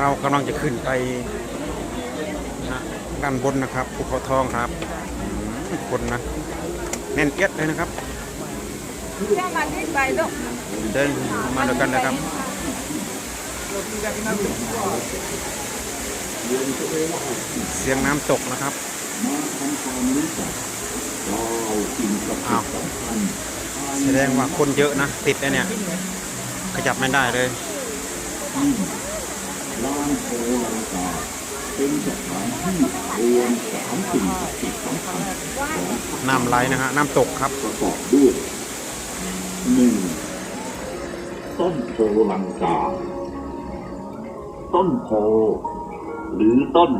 เรากำลังจะขึ้นไปนะด้านบนนะครับภูเขาทองครับอืมคนนะแน่นเอียดเลยนะครับแค่มาที่ไปลูกเดินมาด้วยกันนะครับเสียงน้ำตกนะครับอ้าวแสดงว่าคนเยอะนะ ติดแล้วเนี่ย ขยับไม่ได้เลย ลานโพลังกาเป็นสถานที่รวมสามสิ่งศักดิ์สิทธิ์สำคัญน้ำไหลนะฮะน้ำตกครับประกอบด้วยหนึ่งต้นโพลังกา ต้นโพ หรือต้น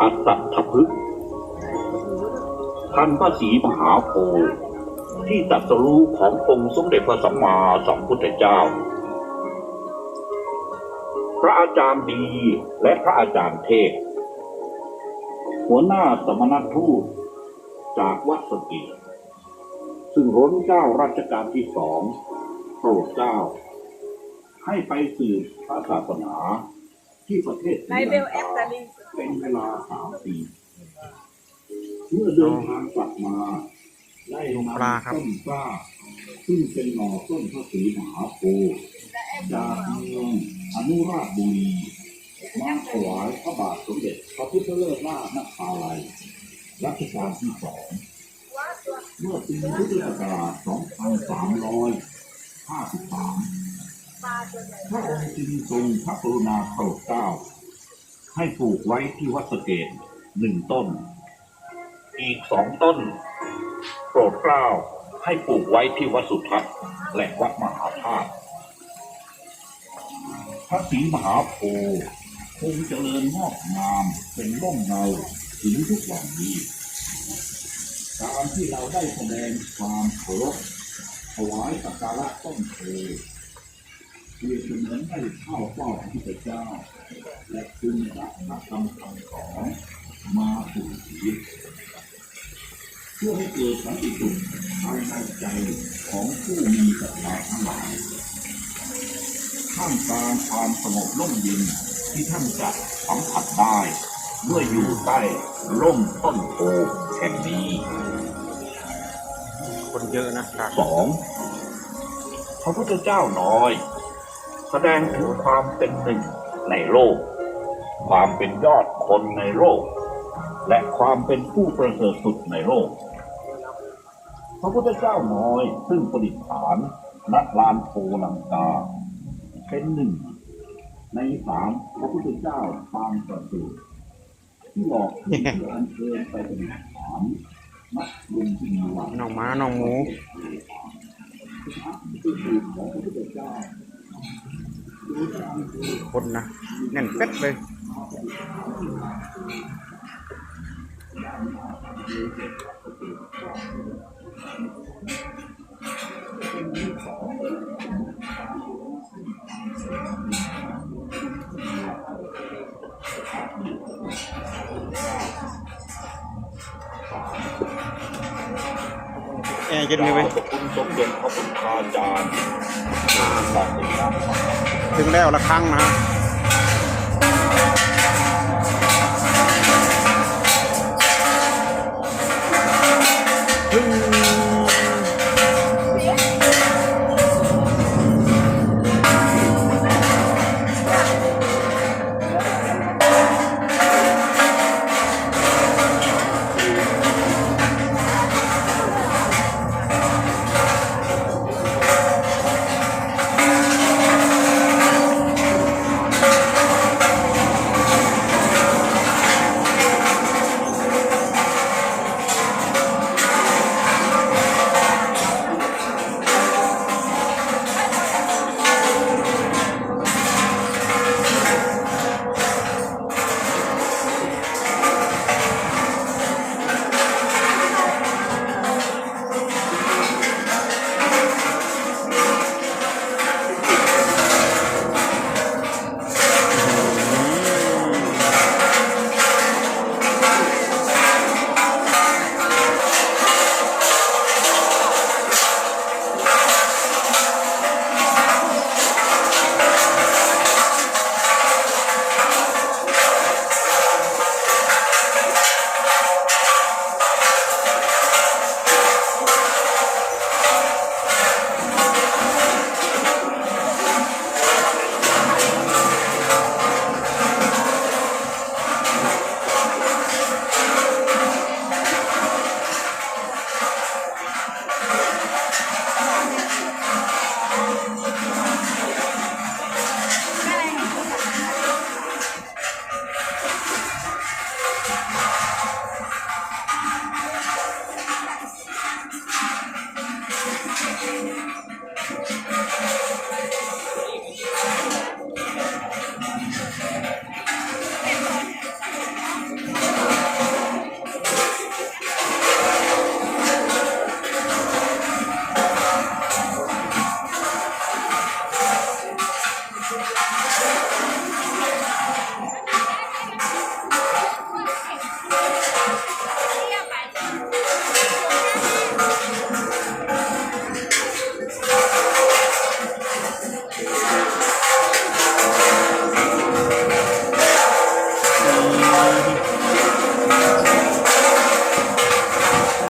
อัตถพฤกษ์ท่านพระศรีมหาโพธิ์ที่ตรัสรู้ขององค์สมเด็จพระสัมมาสัมพุทธเจ้า ระอาจารย์ดีและพระอาจารย์เทพ หัวหน้าสมณทูตจากวัดสกีซึ่งร้นเจ้ารัชกาลที่สองโปรดเจ้า ให้ไปสืบพระศาสนาที่ประเทศศในรีเบลัลงเอฟกาตาลีเป็นเวลาสามปีเมื่อเดินทางกลับมา ได้นำปลาครับต้นกล้าซึ่งเป็นหน่อต้นพระศรีมหาโพธิ์จากเมือง อนุราชบุรีมาถวายพระบาทสมเด็จพระพุทธเลิศล่านภาลัยรัชกาลที่สองเมื่อปีพุทธศักราช 2353พระองค์จึงทรงพระกรุณาโปรดเกล้า ให้ปลูกไว้ที่วัดสเกตหนึ่งต้น อีกสองต้น โปรดเกล้าให้ปลูกไว้ที่วัดสุทัศน์และวัดมหาธาตุ พระศรีมหาโพธิ์คงเจริญงอกงามเป็นร่มเงาถึงทุกวันนี้การที่เราได้แสดงความเคารพถวายสักการะต้นโพเพื่อเสมือนได้เข้าเฝ้าพระพุทธเจ้า และคืนพระธรรมคำสอนมาสู่ชีวิตเพื่อให้เกิดสันติสุขภายในใจของผู้มีศรัทธาทั้งหลาย ท่ามกลางความสงบร่มเย็นที่ท่านจะสัมผัสได้เมื่ออยู่ใต้ร่มต้นโพแห่งนี้คนเยอะนะครับสองพระพุทธเจ้าน้อย แสดงถึงความเป็นหนึ่งในโลก ความเป็นยอดคนในโลก และความเป็นผู้ประเสริฐสุดในโลก พระพุทธเจ้าน้อยซึ่งประดิษฐานณลานโพลังกา เป็นหนึ่ง ในสามพระพุทธเจ้าปางประเสริฐที่หลอกที่เพื่ออัญเชิญไปประดิษฐานณลุมพินีวันน้องม้าน้องหมูคนนะแน่นเป็ดเลย แอร์เย็นเลยเว้ยขอบคุณสมเด็จพระพุทธาจารย์มาสอนนะครับถึงแล้วละครั้งนะฮะ